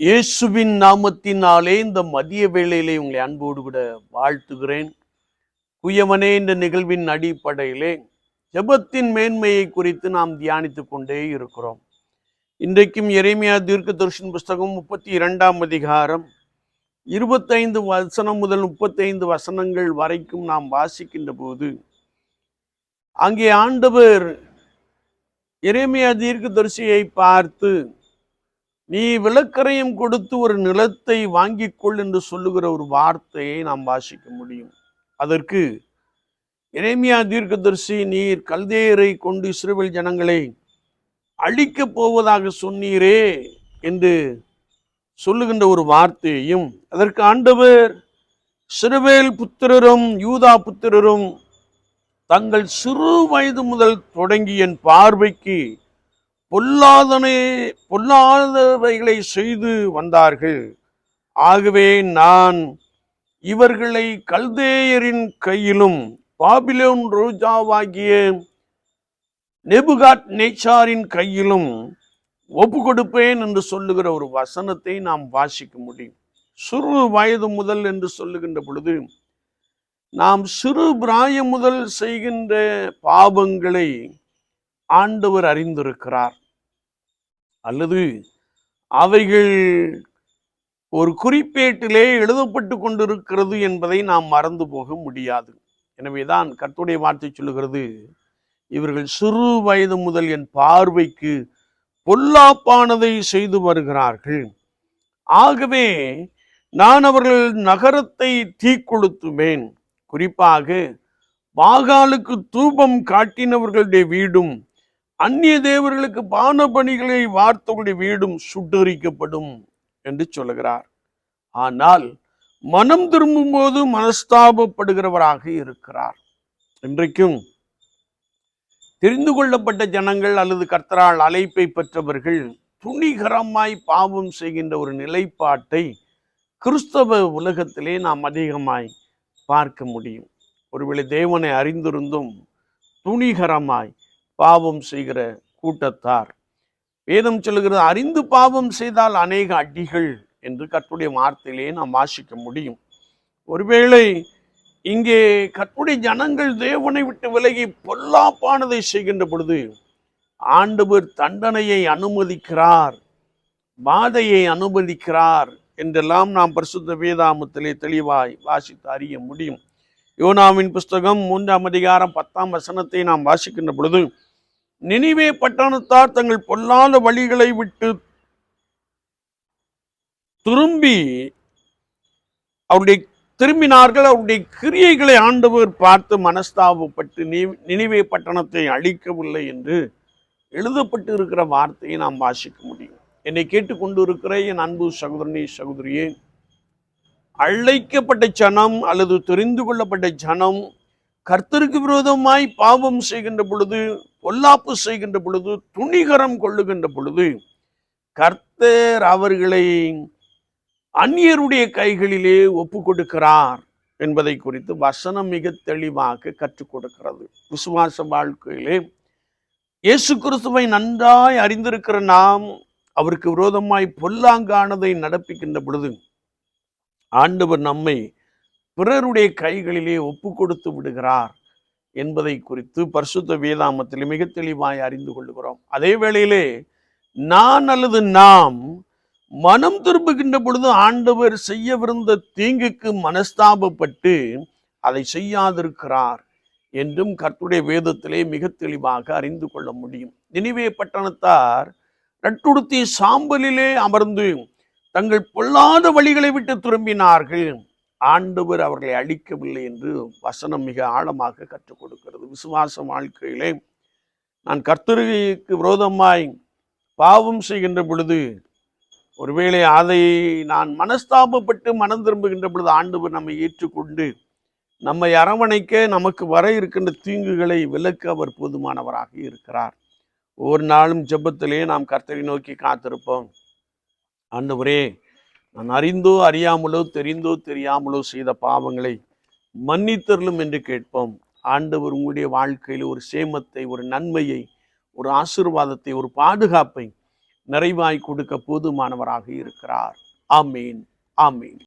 இயேசுவின் நாமத்தினாலே இந்த மதிய வேளையிலே உங்களை அன்போடு கூட வாழ்த்துகிறேன். குயவனே இந்த நிகழ்வின் அடிப்படையிலே ஜெபத்தின் மேன்மையை குறித்து நாம் தியானித்து கொண்டே இருக்கிறோம். இன்றைக்கும் இறைமையா தீர்க்க தரிசன புஸ்தகம் முப்பத்தி இரண்டாம் அதிகாரம் இருபத்தைந்து வசனம் முதல் முப்பத்தைந்து வசனங்கள் வரைக்கும் நாம் வாசிக்கின்ற போது அங்கே ஆண்டவர் எரேமியா தீர்க்கதரிசியை பார்த்து நீ விளக்கரையும் கொடுத்து ஒரு நிலத்தை வாங்கிக்கொள் என்று சொல்லுகிற ஒரு வார்த்தையை நாம் வாசிக்க முடியும். அதற்கு இறைமையா தீர்க்கதரிசி நீர் கல்தேயரை கொண்டு இஸ்ரேல் ஜனங்களை அழிக்கப் போவதாக சொன்னீரே என்று சொல்லுகின்ற ஒரு வார்த்தையையும் அதற்கு ஆண்டவர் சிறுவேல் புத்திரரும் யூதா புத்திரரும் தங்கள் சிறு வயது முதல் தொடங்கி என் பார்வைக்கு பொல்லாதனை பொல்லாதவைகளை செய்து வந்தார்கள். ஆகவே நான் இவர்களை கல்தேயரின் கையிலும் பாபிலோன் ரோஜாவாகிய நெபுகாட் நேச்சாரின் கையிலும் ஒப்பு கொடுப்பேன் என்று சொல்லுகிற ஒரு வசனத்தை நாம் வாசிக்க முடியும். சிறு வயது முதல் என்று சொல்லுகின்ற பொழுது நாம் சிறு பிராயம் முதல் செய்கின்ற பாவங்களை ஆண்டவர் அறிந்திருக்கிறார். அல்லது அவைகள் ஒரு குறிப்பேட்டிலே எழுதப்பட்டு கொண்டிருக்கிறது என்பதை நாம் மறந்து போக முடியாது. எனவேதான் கர்த்துடைய வார்த்தை சொல்லுகிறது இவர்கள் சிறு வயது முதல் என் பார்வைக்கு பொல்லாப்பானதை செய்து வருகிறார்கள். ஆகவே நான் அவர்கள் நகரத்தை தீக்கொளுத்துவேன். குறிப்பாக பாகாலுக்கு தூபம் காட்டினவர்களுடைய வீடும் அந்நிய தேவர்களுக்கு பான பணிகளை வார்த்தவர்களுடைய வீடும் சுட்டரிக்கப்படும் என்று சொல்லுகிறார். ஆனால் மனம் திரும்பும்போது மனஸ்தாபப்படுகிறவராக இருக்கிறார். இன்றைக்கும் தெரிந்து கொள்ளப்பட்ட ஜனங்கள் அல்லது கர்த்தரால் அழைப்பை பெற்றவர்கள் துணிகரமாய் பாவம் செய்கின்ற ஒரு நிலைப்பாட்டை கிறிஸ்தவ உலகத்திலே நாம் அதிகமாய் பார்க்க முடியும். ஒருவேளை தேவனை அறிந்திருந்தும் துணிகரமாய் பாவம் செய்கிற கூட்டத்தார். வேதம் சொல்லுகிறது அறிந்து பாவம் செய்தால் அநேக அடிகள் என்று கற்றுடைய வார்த்தையிலேயே நாம் வாசிக்க முடியும். ஒருவேளை இங்கே கற்புடைய ஜனங்கள் தேவனை விட்டு விலகி பொல்லாப்பானதை செய்கின்ற பொழுது ஆண்டவர் தண்டனையை அனுமதிக்கிறார் பாதையை அனுமதிக்கிறார் என்றெல்லாம் நாம் பரிசுத்த வேதாமத்திலே தெளிவாய் வாசித்து அறிய முடியும். யோனாவின் புஸ்தகம் மூன்றாம் அதிகாரம் பத்தாம் வசனத்தை நாம் வாசிக்கின்ற பொழுது நினைவே பட்டணத்தார் தங்கள் பொல்லாத வழிகளை விட்டு திரும்பி அவருடைய திரும்பினார்கள். அவருடைய கிரியைகளை ஆண்டவர் பார்த்து மனஸ்தாபப்பட்டு நினைவே பட்டணத்தை அழிக்கவில்லை என்று எழுதப்பட்டு இருக்கிற வார்த்தையை நாம் வாசிக்க முடியும். என்னை கேட்டுக்கொண்டு இருக்கிற என் அன்பு சகோதரனே சகோதரியே அழைக்கப்பட்ட ஜனம் அல்லது தெரிந்து கொள்ளப்பட்ட ஜனம் கர்த்தருக்கு விரோதமாய் பாவம் செய்கின்ற பொழுது பொல்லாப்பு செய்கின்ற பொழுது துணிகரம் கொள்ளுகின்ற பொழுது கர்த்தர் அவர்களை அந்நியருடைய கைகளிலே ஒப்பு கொடுக்கிறார் என்பதை குறித்து வசனம் மிக தெளிவாக கற்றுக் கொடுக்கிறது. விசுவாச வாழ்க்கையிலே இயேசு கிறிஸ்துவை நன்றாய் அறிந்திருக்கிற நாம் அவருக்கு விரோதமாய் பொல்லாங்கானதை நடப்பிக்கின்ற பொழுது ஆண்டவர் நம்மை பிறருடைய கைகளிலே ஒப்பு கொடுத்து விடுகிறார். என்பதை குறித்து பரிசுத்த வேதாமத்தில் மிக தெளிவாய் அறிந்து கொள்ளுகிறோம். அதே வேளையிலே நான் அல்லது நாம் மனம் திரும்புகின்ற பொழுது ஆண்டவர் செய்யவிருந்த தீங்குக்கு மனஸ்தாபப்பட்டு அதை செய்யாதிருக்கிறார் என்றும் கர்த்துடைய வேதத்திலே மிக தெளிவாக அறிந்து கொள்ள முடியும். நினைவே பட்டணத்தார் நட்டுடுத்தி சாம்பலிலே அமர்ந்து தங்கள் பொல்லாத வழிகளை விட்டு திரும்பினார்கள். ஆண்டவர் அவர்களை அழிக்கவில்லை என்று வசனம் மிக ஆழமாக கற்றுக் கொடுக்கிறது. விசுவாச வாழ்க்கையிலே நான் கர்த்தருக்கு விரோதமாய் பாவம் செய்கின்ற பொழுது ஒருவேளை அதை நான் மனஸ்தாபப்பட்டு மனம் திரும்புகின்ற பொழுது ஆண்டவர் நம்மை ஏற்றுக்கொண்டு நம்மை அரவணைக்க நமக்கு வர இருக்கின்ற தீங்குகளை விலக்க அவர் போதுமானவராக இருக்கிறார். ஒவ்வொரு நாளும் ஜெபத்திலே நாம் கர்த்தரை நோக்கி காத்திருப்போம். ஆண்டவரே நான் அறிந்தோ அறியாமலோ தெரிந்தோ தெரியாமலோ செய்த பாவங்களை மன்னித்தருளும் என்று கேட்போம். ஆண்டவர் உங்களுடைய வாழ்க்கையில் ஒரு சேமத்தை ஒரு நன்மையை ஒரு ஆசீர்வாதத்தை ஒரு பாதுகாப்பை நிறைவாய் கொடுக்க போதுமானவராக இருக்கிறார். ஆமீன். ஆமீன்.